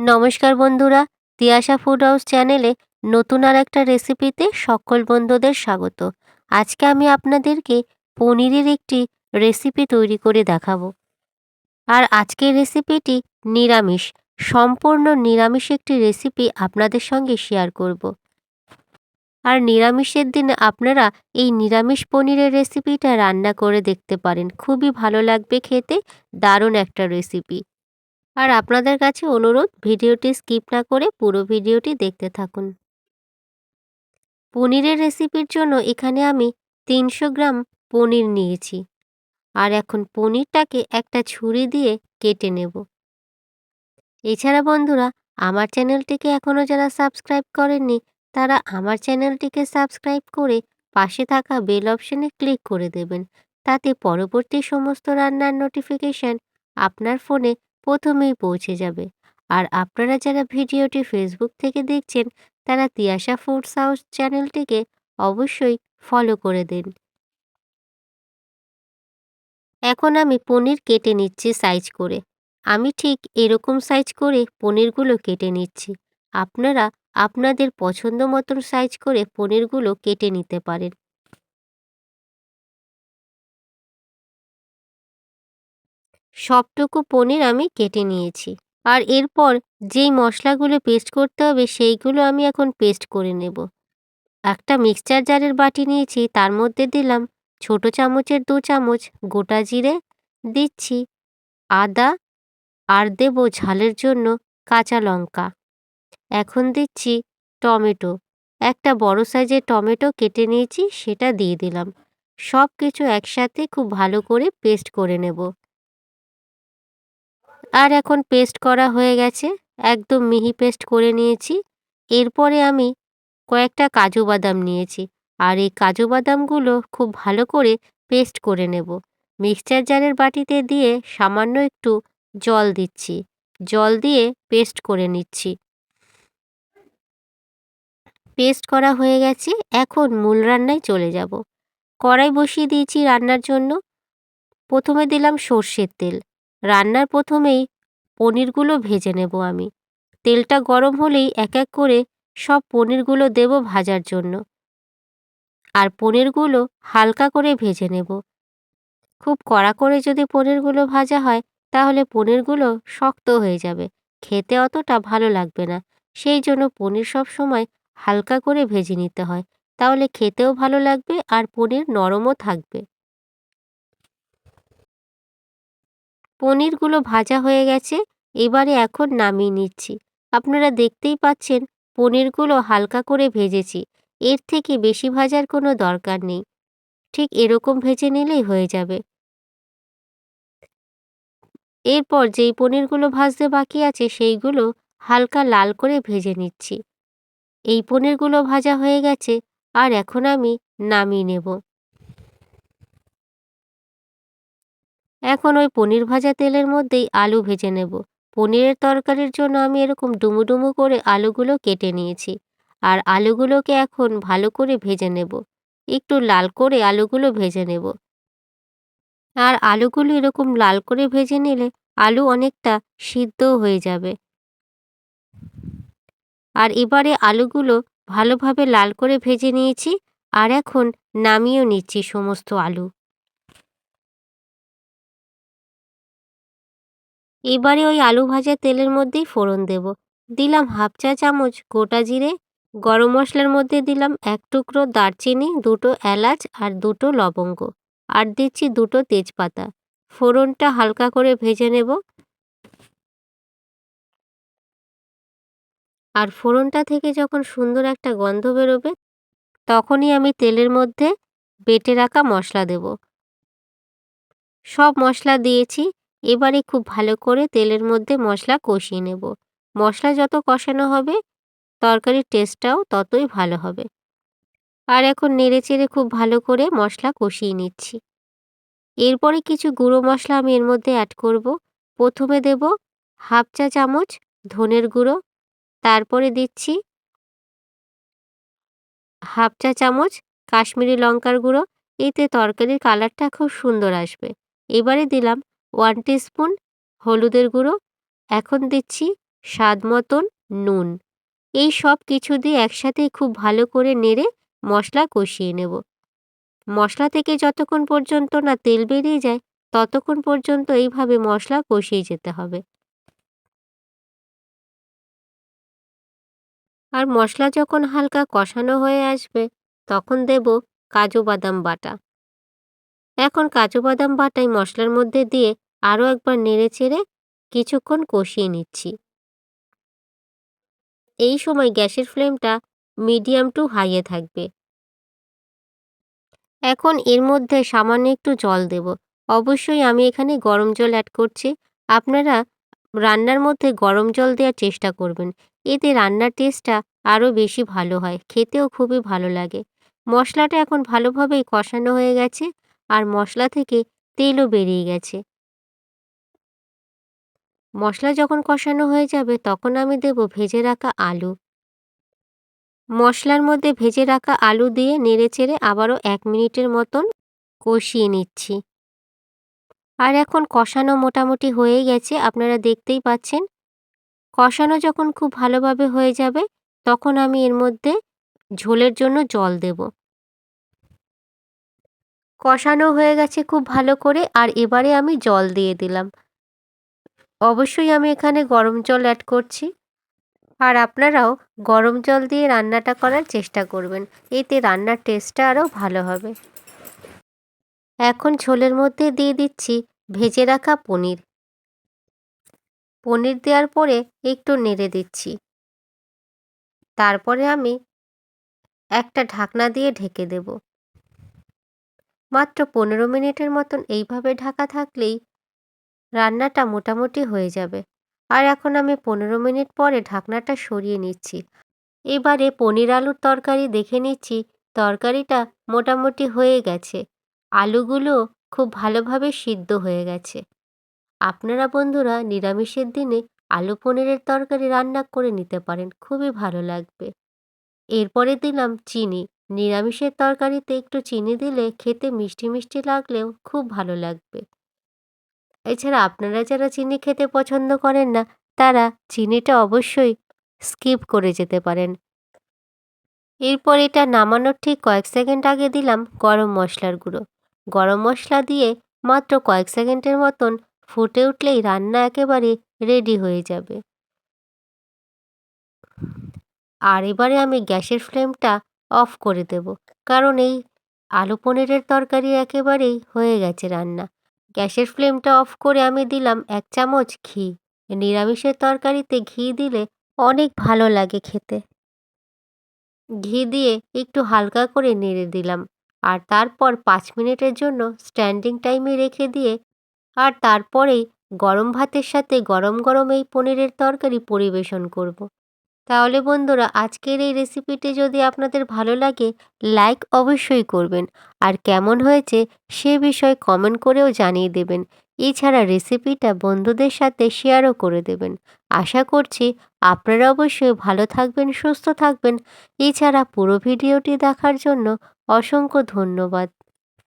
নমস্কার বন্ধুরা, Tiyasha food house চ্যানেলে নতুন আর একটা রেসিপিতে সকল বন্ধুদের স্বাগত। আজকে আমি আপনাদেরকে পনিরের একটি রেসিপি তৈরি করে দেখাবো। আর আজকের রেসিপিটি নিরামিষ, সম্পূর্ণ নিরামিষ একটি রেসিপি আপনাদের সঙ্গে শেয়ার করব। আর নিরামিষের দিনে আপনারা এই নিরামিষ পনিরের রেসিপিটা রান্না করে দেখতে পারেন। খুবই ভালো লাগবে খেতে, দারুণ একটা রেসিপি আর আপনাদের কাছে অনুরোধ, ভিডিওটি স্কিপ না করে পুরো ভিডিওটি দেখতে থাকুন। পনিরের রেসিপির জন্য এখানে আমি তিনশো গ্রাম পনির নিয়েছি। আর এখন পনিরটাকে একটা ছুরি দিয়ে কেটে নেব। এছাড়া বন্ধুরা, আমার চ্যানেলটিকে এখনও যারা সাবস্ক্রাইব করেননি, তারা আমার চ্যানেলটিকে সাবস্ক্রাইব করে পাশে থাকা বেল অপশনে ক্লিক করে দেবেন। তাতে পরবর্তী সমস্ত রান্নার নোটিফিকেশান আপনার ফোনে প্রথমেই পৌঁছে যাবে। আর আপনারা যারা ভিডিওটি ফেসবুক থেকে দেখছেন, তারা তিয়াশা ফুডস হাউস চ্যানেলটিকে অবশ্যই ফলো করে দিন। এখন আমি পনির কেটে নিচ্ছি সাইজ করে। আমি ঠিক এরকম সাইজ করে পনিরগুলো কেটে নিচ্ছি। আপনারা আপনাদের পছন্দ মতন সাইজ করে পনিরগুলো কেটে নিতে পারেন। সবটুকু পনির আমি কেটে নিয়েছি। আর এরপর যেই মশলাগুলো পেস্ট করতে হবে সেইগুলো আমি এখন পেস্ট করে নেব। একটা মিক্সচার জারের বাটি নিয়েছি, তার মধ্যে দিলাম ছোট চামচের দু চামচ গোটা জিরে, দিচ্ছি আদা আর দেব ঝালের জন্য কাঁচা লঙ্কা। এখন দিচ্ছি টমেটো। একটা বড় সাইজের টমেটো কেটে নিয়েছি, সেটা দিয়ে দিলাম। সব কিছু একসাথে খুব ভালো করে পেস্ট করে নেব। আর এখন পেস্ট করা হয়ে গেছে, একদম মিহি পেস্ট করে নিয়েছি। এরপরে আমি কয়েকটা কাজু বাদাম নিয়েছি আর এই কাজু বাদামগুলো খুব ভালো করে পেস্ট করে নেব। মিক্সচার জারের বাটিতে দিয়ে সামান্য একটু জল দিচ্ছি। জল দিয়ে পেস্ট করে নিচ্ছি। পেস্ট করা হয়ে গেছে, এখন মূল রান্নায় চলে যাব। কড়াই বসিয়ে দিয়েছি রান্নার জন্য। প্রথমে দিলাম সর্ষের তেল। রান্নার প্রথমেই পনিরগুলো ভেজে নেব আমি। তেলটা গরম হলেই এক এক করে সব পনিরগুলো দেব ভাজার জন্য। আর পনিরগুলো হালকা করে ভেজে নেব। খুব কড়া করে যদি পনিরগুলো ভাজা হয়, তাহলে পনিরগুলো শক্ত হয়ে যাবে। খেতে অতটা ভালো লাগবে না। সেই জন্য পনির সব সময় হালকা করে ভেজে নিতে হয়। তাহলে খেতেও ভালো লাগবে আর পনির নরমও থাকবে। পনিরগুলো ভাজা হয়ে গেছে, এবারে এখন নামিয়ে নিচ্ছি। আপনারা দেখতেই পাচ্ছেন, পনিরগুলো হালকা করে ভেজেছি। এর থেকে বেশি ভাজার কোনো দরকার নেই। ঠিক এরকম ভেজে নিলেই হয়ে যাবে। এরপর যেই পনিরগুলো ভাজতে বাকি আছে, সেইগুলো হালকা লাল করে ভেজে নিচ্ছি। এই পনিরগুলো ভাজা হয়ে গেছে, আর এখন আমি নামিয়ে নেব। এখন ওই পনির ভাজা তেলের মধ্যেই আলু ভেজে নেব। পনিরের তরকারির জন্য আমি এরকম ডুমু ডুমু করে আলুগুলো কেটে নিয়েছি আর আলুগুলোকে এখন ভালো করে ভেজে নেব। একটু লাল করে আলুগুলো ভেজে নেব। আর আলুগুলো এরকম লাল করে ভেজে নিলে আলু অনেকটা সিদ্ধও হয়ে যাবে। আর এবারে আলুগুলো ভালোভাবে লাল করে ভেজে নিয়েছি আর এখন নামিয়েও নিচ্ছি সমস্ত আলু। এবারে ওই আলু ভাজা তেলের মধ্যেই ফোড়ন দেব। দিলাম হাফ চা চামচ গোটা জিরে, গরম মশলার মধ্যে দিলাম এক টুকরো দারচিনি, দুটো এলাচ আর দুটো লবঙ্গ। আর দিচ্ছি দুটো তেজপাতা। ফোড়নটা হালকা করে ভেজে নেব। আর ফোড়নটা থেকে যখন সুন্দর একটা গন্ধ বেরোবে, তখনই আমি তেলের মধ্যে বেটে রাখা মশলা দেব। সব মশলা দিয়েছি। এবারে খুব ভালো করে তেলের মধ্যে মশলা কষিয়ে নেব। মশলা যত কষানো হবে, তরকারির টেস্টটাও ততই ভালো হবে। আর এখন নেড়ে চেড়ে খুব ভালো করে মশলা কষিয়ে নিচ্ছি। এরপরে কিছু গুঁড়ো মশলা আমি এর মধ্যে অ্যাড করব। প্রথমে দেব হাফ চা চামচ ধনের গুঁড়ো, তারপরে দিচ্ছি হাফ চা চামচ কাশ্মীরি লঙ্কার গুঁড়ো। এতে তরকারির কালারটা খুব সুন্দর আসবে। এবারে দিলাম ওয়ান স্পুন হলুদের গুঁড়ো। এখন দিচ্ছি স্বাদ মতন নুন। এই সব কিছু দিয়ে একসাথে খুব ভালো করে নেড়ে মশলা কষিয়ে নেব। মশলা থেকে যতক্ষণ পর্যন্ত না তেল বেরিয়ে যায়, ততক্ষণ পর্যন্ত এইভাবে মশলা কষিয়ে যেতে হবে। আর মশলা যখন হালকা কষানো হয়ে আসবে, তখন দেব কাজু বাদাম বাটা। এখন কাজু বাদাম বাটাই মশলার মধ্যে দিয়ে আরও একবার নেড়ে চেড়ে কিছুক্ষণ কষিয়ে নিচ্ছি। এই সময় গ্যাসের ফ্লেমটা মিডিয়াম টু হাইয়ে থাকবে। এখন এর মধ্যে সামান্য একটু জল দেব। অবশ্যই আমি এখানে গরম জল অ্যাড করছি। আপনারা রান্নার মধ্যে গরম জল দেওয়ার চেষ্টা করবেন। এতে রান্নার টেস্টটা আরও বেশি ভালো হয়। খেতেও খুবই ভালো লাগে। মশলাটা এখন ভালোভাবেই কষানো হয়ে গেছে। আর মশলা থেকে তেলও বেরিয়ে গেছে। মশলা যখন কষানো হয়ে যাবে তখন আমি দেব ভেজে রাখা আলু। মশলার মধ্যে ভেজে রাখা আলু দিয়ে নেড়েচেড়ে আবারও এক মিনিটের মতন কষিয়ে নিচ্ছি। আর এখন কষানো মোটামুটি হয়ে গেছে, আপনারা দেখতেই পাচ্ছেন। কষানো যখন খুব ভালোভাবে হয়ে যাবে তখন আমি এর মধ্যে ঝোলের জন্য জল দেব। কষানো হয়ে গেছে খুব ভালো করে, আর এবারে আমি জল দিয়ে দিলাম। অবশ্যই আমি এখানে গরম জল অ্যাড করছি। আর আপনারাও গরম জল দিয়ে রান্নাটা করার চেষ্টা করবেন, এতে রান্নার টেস্টটা আরও ভালো হবে। এখন ঝোলের মধ্যে দিয়ে দিচ্ছি ভেজে রাখা পনির। পনির দেওয়ার পরে একটু নেড়ে দিচ্ছি। তারপরে আমি একটা ঢাকনা দিয়ে ঢেকে দেব। মাত্র পনেরো মিনিটের মতন এইভাবে ঢাকা থাকলেই রান্নাটা মোটামুটি হয়ে যাবে। আর এখন আমি পনেরো মিনিট পরে ঢাকনাটা সরিয়ে নিচ্ছি। এবারে পনির আলুর তরকারি দেখে নিচ্ছি, তরকারিটা মোটামুটি হয়ে গেছে। আলুগুলো খুব ভালোভাবে সিদ্ধ হয়ে গেছে। আপনারা বন্ধুরা নিরামিষের দিনে আলু পনিরের তরকারি রান্না করে নিতে পারেন, খুবই ভালো লাগবে। এরপরে দিলাম চিনি। নিরামিষের তরকারিতে একটু চিনি দিলে খেতে মিষ্টি মিষ্টি লাগলেও খুব ভালো লাগবে। এছাড়া আপনারা যারা চিনি খেতে পছন্দ করেন না, তারা চিনিটা অবশ্যই স্কিপ করে যেতে পারেন। এরপর এটা নামানোর ঠিক কয়েক সেকেন্ড আগে দিলাম গরম মশলার গুঁড়ো। গরম মশলা দিয়ে মাত্র কয়েক সেকেন্ডের মতন ফুটে উঠলেই রান্না একেবারে রেডি হয়ে যাবে। আর এবারে আমি গ্যাসের ফ্লেমটা অফ করে দেব। কারণ এই আলু পনিরের তরকারি একেবারেই হয়ে গেছে রান্না। গ্যাসের ফ্লেমটা অফ করে আমি দিলাম এক চামচ ঘি। নিরামিষের তরকারিতে ঘি দিলে অনেক ভালো লাগে খেতে। ঘি দিয়ে একটু হালকা করে নেড়ে দিলাম। আর তারপর পাঁচ মিনিটের জন্য স্ট্যান্ডিং টাইমে রেখে দিয়ে আর তারপরেই গরম ভাতের সাথে গরম গরম এই পনিরের তরকারি পরিবেশন করব। তাহলে বন্ধুরা আজকের এই রেসিপিটি যদি আপনাদের ভালো লাগে লাইক অবশ্যই করবেন। আর কেমন হয়েছে সে বিষয়ে কমেন্ট করেও জানিয়ে দেবেন। এছাড়া রেসিপিটা বন্ধুদের সাথে শেয়ারও করে দেবেন। আশা করছি আপনারা অবশ্যই ভালো থাকবেন, সুস্থ থাকবেন। এছাড়া পুরো ভিডিওটি দেখার জন্য অসংখ্য ধন্যবাদ।